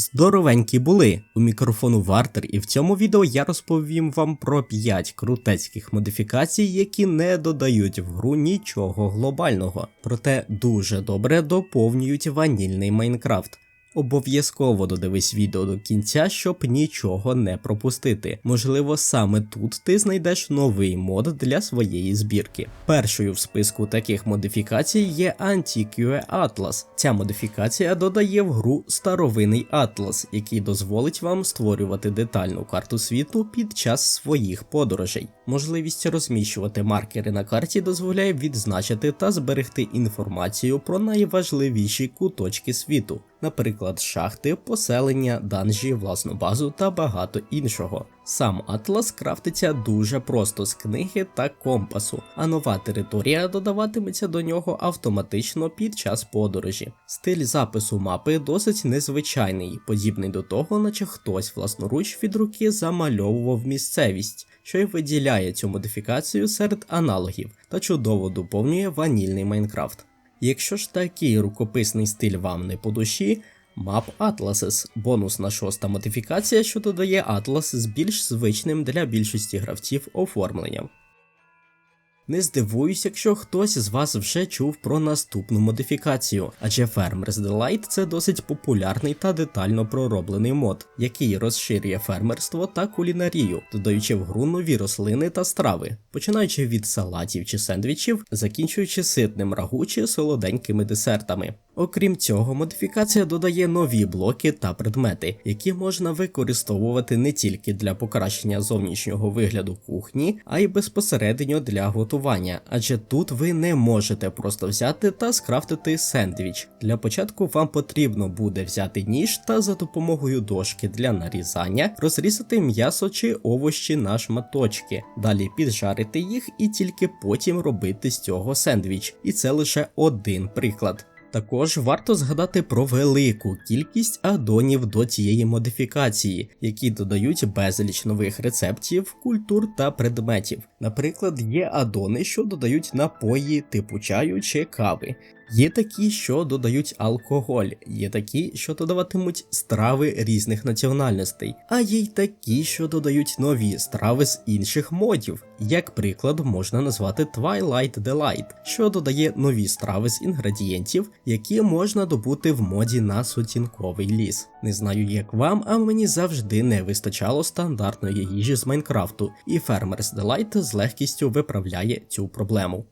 Здоровенькі були у мікрофону Вартер, і в цьому відео я розповім вам про 5 крутецьких модифікацій, які не додають в гру нічого глобального, проте дуже добре доповнюють ванільний Майнкрафт. Обов'язково додивись відео до кінця, щоб нічого не пропустити. Можливо, саме тут ти знайдеш новий мод для своєї збірки. Першою в списку таких модифікацій є Antiquae Atlas. Ця модифікація додає в гру старовинний атлас, який дозволить вам створювати детальну карту світу під час своїх подорожей. Можливість розміщувати маркери на карті дозволяє відзначити та зберегти інформацію про найважливіші куточки світу наприклад, шахти, поселення, данжі, власну базу та багато іншого. Сам атлас крафтиться дуже просто з книги та компасу, а нова територія додаватиметься до нього автоматично під час подорожі. Стиль запису мапи досить незвичайний, подібний до того, наче хтось власноруч від руки замальовував місцевість. Що й виділяє цю модифікацію серед аналогів та чудово доповнює ванільний Майнкрафт. Якщо ж такий рукописний стиль вам не по душі, Map Atlases – бонусна шоста модифікація, що додає атлас з більш звичним для більшості гравців оформленням. Не здивуюсь, якщо хтось з вас вже чув про наступну модифікацію, адже Farmer's Delight – це досить популярний та детально пророблений мод, який розширює фермерство та кулінарію, додаючи в гру нові рослини та страви, починаючи від салатів чи сендвічів, закінчуючи ситним рагу чи солоденькими десертами. Окрім цього, модифікація додає нові блоки та предмети, які можна використовувати не тільки для покращення зовнішнього вигляду кухні, а й безпосередньо для готування, адже тут ви не можете просто взяти та скрафтити сендвіч. Для початку вам потрібно буде взяти ніж та за допомогою дошки для нарізання розрізати м'ясо чи овощі на шматочки, далі піджарити їх і тільки потім робити з цього сендвіч. І це лише один приклад. Також варто згадати про велику кількість адонів до цієї модифікації, які додають безліч нових рецептів, культур та предметів. Наприклад, є адони, що додають напої типу чаю чи кави. Є такі, що додають алкоголь, є такі, що додаватимуть страви різних національностей, а є й такі, що додають нові страви з інших модів. Як приклад, можна назвати Twilight Delight, що додає нові страви з інгредієнтів, які можна добути в моді на сутінковий ліс. Не знаю, як вам, а мені завжди не вистачало стандартної їжі з Майнкрафту, і Farmer's Delight з легкістю виправляє цю проблему.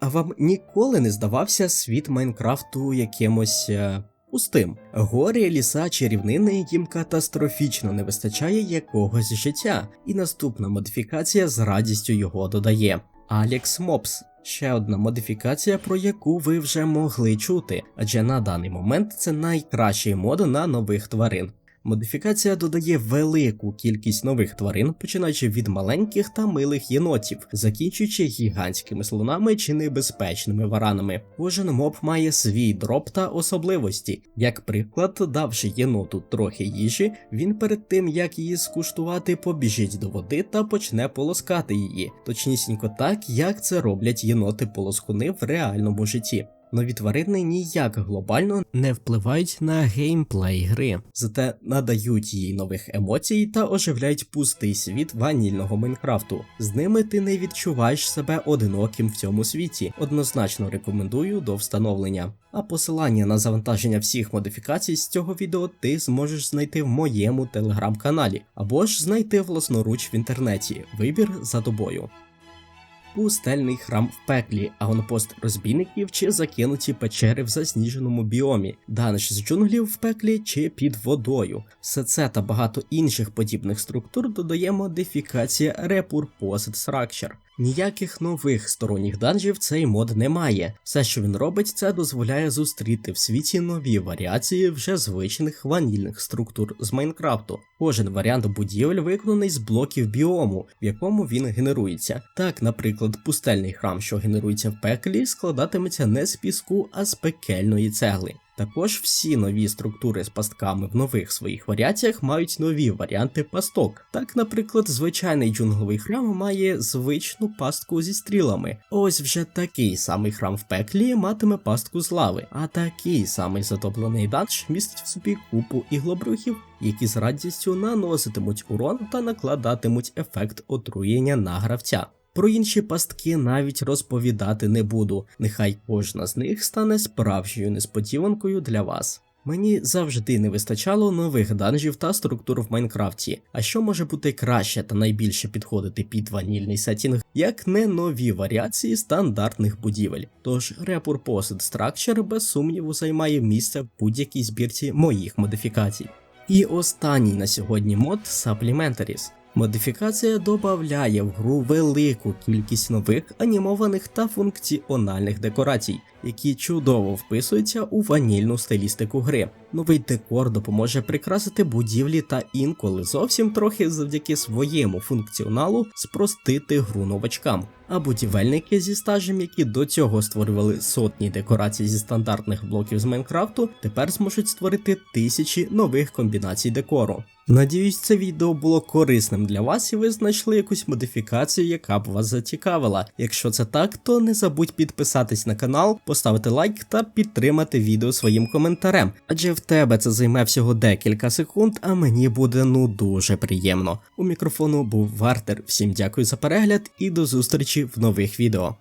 А вам ніколи не здавався світ Майнкрафту якимось е, пустим? Горі, ліса чи рівнини їм катастрофічно не вистачає якогось життя, і наступна модифікація з радістю його додає. Alex Mobs – ще одна модифікація, про яку ви вже могли чути, адже на даний момент це найкращий мод на нових тварин. Модифікація додає велику кількість нових тварин, починаючи від маленьких та милих єнотів, закінчуючи гігантськими слонами чи небезпечними варанами. Кожен моб має свій дроп та особливості. Як приклад, давши єноту трохи їжі, він перед тим як її скуштувати, побіжить до води та почне полоскати її, точнісінько так, як це роблять єноти-полоскуни в реальному житті. Нові тварини ніяк глобально не впливають на геймплей гри, зате надають їй нових емоцій та оживляють пустий світ ванільного Майнкрафту. З ними ти не відчуваєш себе одиноким в цьому світі. Однозначно рекомендую до встановлення. А посилання на завантаження всіх модифікацій з цього відео ти зможеш знайти в моєму телеграм-каналі або ж знайти власноруч в інтернеті. Вибір за тобою пустельний храм в пеклі, агонпост розбійників чи закинуті печери в засніженому біомі, данж з джунглів в пеклі чи під водою. Все це та багато інших подібних структур додає модифікація Repurposed Structure. Ніяких нових сторонніх данжів цей мод не має. Все, що він робить, це дозволяє зустріти в світі нові варіації вже звичних ванільних структур з Майнкрафту. Кожен варіант будівель виконаний з блоків біому, в якому він генерується. Так, наприклад, пустельний храм, що генерується в пеклі, складатиметься не з піску, а з пекельної цегли. Також всі нові структури з пастками в нових своїх варіаціях мають нові варіанти пасток. Так, наприклад, звичайний джунгловий храм має звичну пастку зі стрілами. Ось вже такий самий храм в пеклі матиме пастку з лави, а такий самий затоплений данж містить в собі купу іглобрюхів, які з радістю наноситимуть урон та накладатимуть ефект отруєння на гравця. Про інші пастки навіть розповідати не буду. Нехай кожна з них стане справжньою несподіванкою для вас. Мені завжди не вистачало нових данжів та структур в Майнкрафті. А що може бути краще та найбільше підходити під ванільний сетінг, як не нові варіації стандартних будівель. Тож Repurposed Structure без сумніву займає місце в будь-якій збірці моїх модифікацій. І останній на сьогодні мод Supplementaries. Модифікація додає в гру велику кількість нових анімованих та функціональних декорацій, які чудово вписуються у ванільну стилістику гри. Новий декор допоможе прикрасити будівлі та інколи зовсім трохи завдяки своєму функціоналу спростити гру новачкам. А будівельники зі стажем, які до цього створювали сотні декорацій зі стандартних блоків з Майнкрафту, тепер зможуть створити тисячі нових комбінацій декору. Надіюсь, це відео було корисним для вас і ви знайшли якусь модифікацію, яка б вас зацікавила. Якщо це так, то не забудь підписатись на канал, поставити лайк та підтримати відео своїм коментарем, адже в тебе це займе всього декілька секунд, а мені буде ну дуже приємно. У мікрофону був Вартер. Всім дякую за перегляд і до зустрічі в нових відео.